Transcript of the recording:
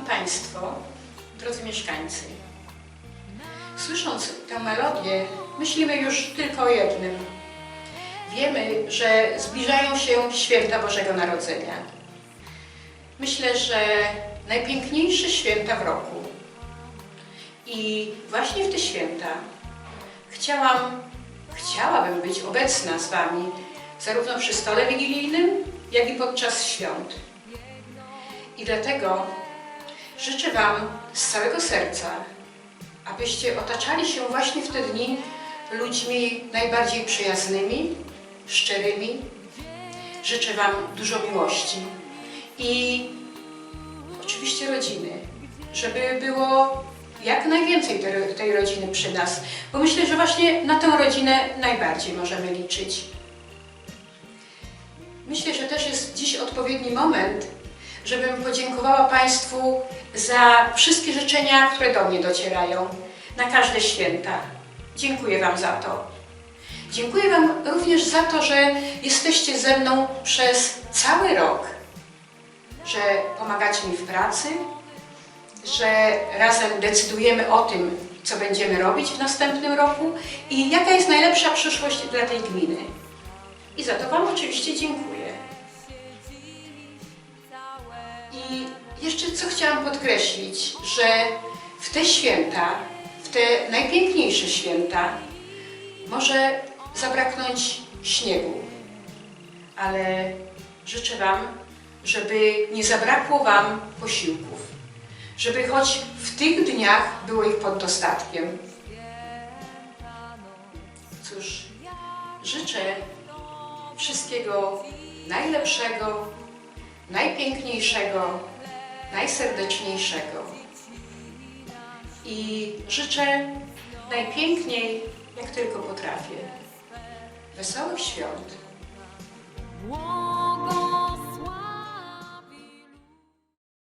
Państwo, drodzy mieszkańcy, słysząc tę melodię, myślimy już tylko o jednym. Wiemy, że zbliżają się święta Bożego Narodzenia. Myślę, że najpiękniejsze święta w roku. I właśnie w te święta chciałam, chciałabym być obecna z Wami, zarówno przy stole wigilijnym, jak i podczas świąt. I dlatego życzę Wam z całego serca, abyście otaczali się właśnie w te dni ludźmi najbardziej przyjaznymi, szczerymi. Życzę Wam dużo miłości i oczywiście rodziny, żeby było jak najwięcej tej, tej rodziny przy nas, bo myślę, że właśnie na tę rodzinę najbardziej możemy liczyć. Myślę, że też jest dziś odpowiedni moment, żebym podziękowała Państwu za wszystkie życzenia, które do mnie docierają na każde święta. Dziękuję Wam za to. Dziękuję Wam również za to, że jesteście ze mną przez cały rok, że pomagacie mi w pracy, że razem decydujemy o tym, co będziemy robić w następnym roku i jaka jest najlepsza przyszłość dla tej gminy. I za to Wam oczywiście dziękuję. I jeszcze co chciałam podkreślić, że w te święta, w te najpiękniejsze święta, może zabraknąć śniegu, ale życzę Wam, żeby nie zabrakło Wam posiłków, żeby choć w tych dniach było ich pod dostatkiem. Cóż, życzę wszystkiego najlepszego, najpiękniejszego, najserdeczniejszego. I życzę najpiękniej, jak tylko potrafię. Wesołych świąt.